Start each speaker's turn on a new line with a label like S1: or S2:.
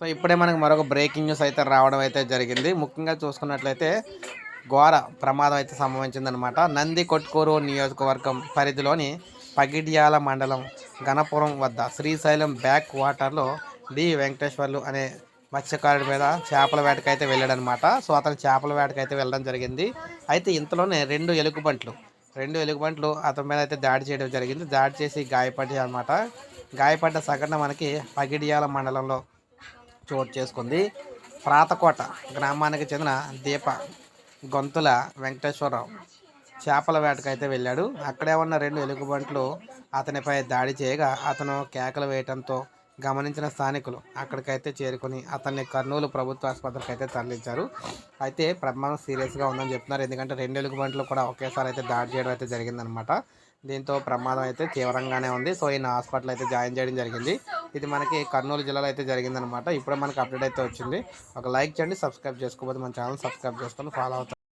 S1: So ఇప్పుడే మనకు మరొక బ్రేకింగ్ న్యూస్ అయితే రావడం అయితే జరిగింది. ముఖ్యంగా చూసుకున్నట్లయితే ఘోర ప్రమాదం అయితే సంభవించిందనమాట నంది కొట్కూరు నియోజకవర్గం పరిధిలోని పగిడ్యాల మండలం గణపురం వద్ద శ్రీశైలం బ్యాక్ వాటర్లో డి. వెంకటేశ్వర్లు అనే మత్స్యకారుడి మీద చేపల వేటకి అయితే వెళ్ళాడనమాట సో అతను చేపల వేటకి అయితే వెళ్ళడం జరిగింది. అయితే ఇంతలోనే రెండు ఎలుగుబంట్లు రెండు ఎలుగుబంట్లు అతని మీద అయితే దాడి చేయడం జరిగింది. దాడి చేసి గాయపడ్డాయి అనమాట గాయపడ్డ సగటున మనకి పగిడియాల మండలంలో చోటు చేసుకుంది. ప్రాతకోట గ్రామానికి చెందిన దీప గొంతుల వెంకటేశ్వరరావు చేపల వేటకైతే వెళ్ళాడు. అక్కడే ఉన్న రెండు ఎలుగుబంట్లు అతనిపై దాడి చేయగా అతను కేకలు వేయడంతో గమనించిన స్థానికులు అక్కడికైతే చేరుకుని అతన్ని కర్నూలు ప్రభుత్వ ఆసుపత్రికి అయితే తరలించారు. అయితే ప్రమాదం సీరియస్గా ఉందని చెప్తున్నారు. ఎందుకంటే రెండు ఎలుగుబంట్లు కూడా ఒకేసారి అయితే దాడి చేయడం అయితే జరిగిందనమాట దీంతో ప్రమాదం అయితే తీవ్రంగానే ఉంది. సో ఈయన హాస్పిటల్ అయితే జాయిన్ చేయడం జరిగింది. ఇది మనకి కర్నూలు జిల్లాలో అయితే జరిగిందనమాట ఇప్పుడే మనకి అప్డేట్ అయితే వచ్చింది. ఒక లైక్ చేయండి సబ్స్క్రైబ్ చేసుకోకపోతే మన ఛానల్ సబ్స్క్రైబ్ చేసుకొని ఫాలో అవుతాం